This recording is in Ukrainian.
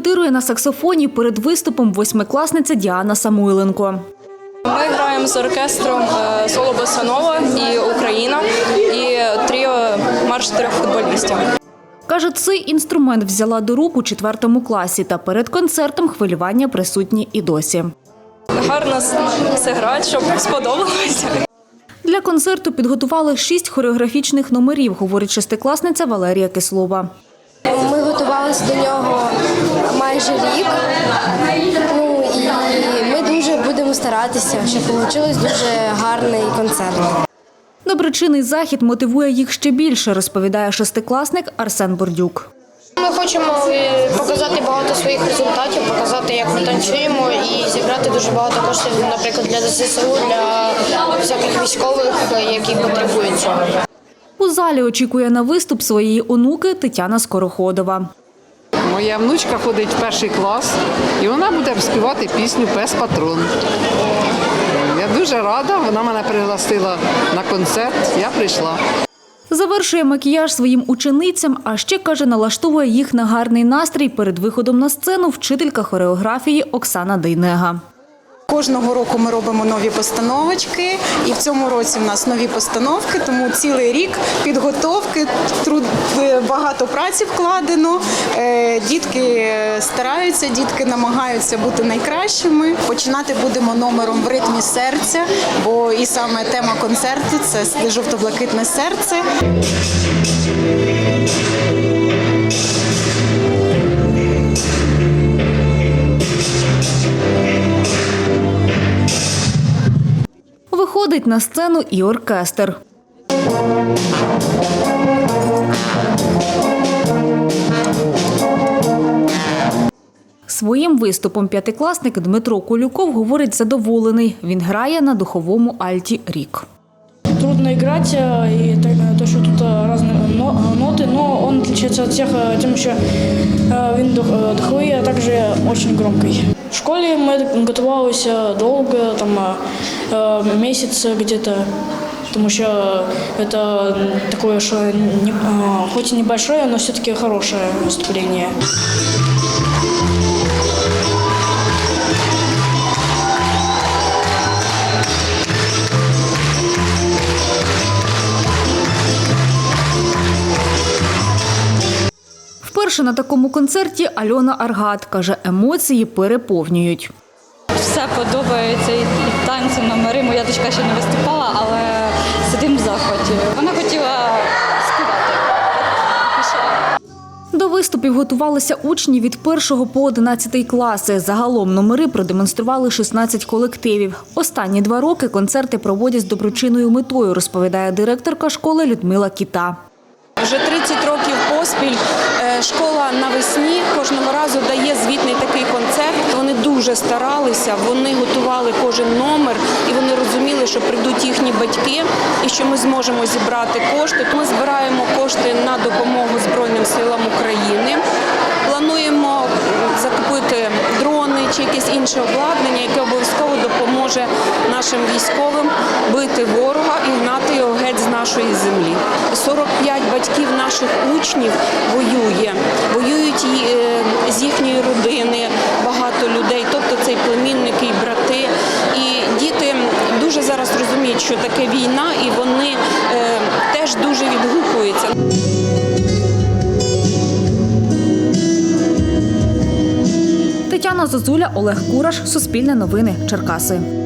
Репетирує на саксофоні перед виступом восьмикласниця Діана Самойленко. Ми граємо з оркестром е, соло Босанова і Україна і тріо марш трьох футболістів. Каже, цей інструмент взяла до рук у четвертому класі, та перед концертом хвилювання присутні і досі. Гарно все грати, щоб сподобалося. Для концерту підготували шість хореографічних номерів, говорить шестикласниця Валерія Кислова. Ми готувалися до нього майже рік. Ну і ми дуже будемо старатися, щоб вийшов дуже гарний концерт. Доброчинний захід мотивує їх ще більше, розповідає шестикласник Арсен Бордюк. Ми хочемо е, показати багато своїх результатів, показати, як ми танцюємо, і зібрати дуже багато коштів, наприклад, для ЗСУ, для всяких військових, е, які потребують цього. У залі очікує на виступ своєї онуки Тетяна Скороходова. Моя внучка ходить в перший клас, і вона буде співати пісню Пес Патрон. Я дуже рада, вона мене пригласила на концерт, я прийшла. Завершує макіяж своїм ученицям, а ще каже, налаштовує їх на гарний настрій перед виходом на сцену вчителька хореографії Оксана Дейнега. Кожного року ми робимо нові постановочки, і в цьому році в нас нові постановки, тому цілий рік підготовки, труд е, багато праці вкладено. Е, Дітки стараються, дітки намагаються бути найкращими. Починати будемо номером в ритмі серця, бо і саме тема концерту це жовто-блакитне серце. Виходить на сцену і оркестр. Своїм виступом п'ятикласник Дмитро Колюков говорить задоволений. Він грає на духовому альті рік. Трудно грати, і те, що тут раз. тут ноты, но он отличается от всех э, тем, что э, він дух- э, духовий, а также очень громкий. В школе мы готовились э, долго, там э, э, месяц где-то, потому что это м, такое, что не- э, хоть и небольшое, но все-таки хорошее выступление. Вперше на такому концерті Альона Аргат каже, емоції переповнюють. Все подобається і, і танці, номери. Моя дочка ще не виступала, але сидимо в захваті. Вона хотіла співати. До виступів готувалися учні від 1 по 11 класи. Загалом номери продемонстрували 16 колективів. Останні два роки концерти проводять з доброчинною метою, розповідає директорка школи Людмила Кіта. Вже 30 років поспіль е, школа навесні кожного разу дає звітний такий концерт. Вони дуже старалися, вони готували кожен номер і вони розуміли, що прийдуть їхні батьки і що ми зможемо зібрати кошти. Ми збираємо кошти на допомогу Збройним силам України. Плануємо закупити дрони чи якесь інше обладнання, допоможе нашим військовим бити ворога і гнати його геть з нашої землі. 45 батьків наших учнів воює, воюють е, з їхньої родини багато людей, тобто це і племінники, і брати. І діти дуже зараз розуміють, що таке війна, і вони е, теж дуже відгукуються. Тетяна Зозуля, Олег Кураш, Суспільне новини, Черкаси.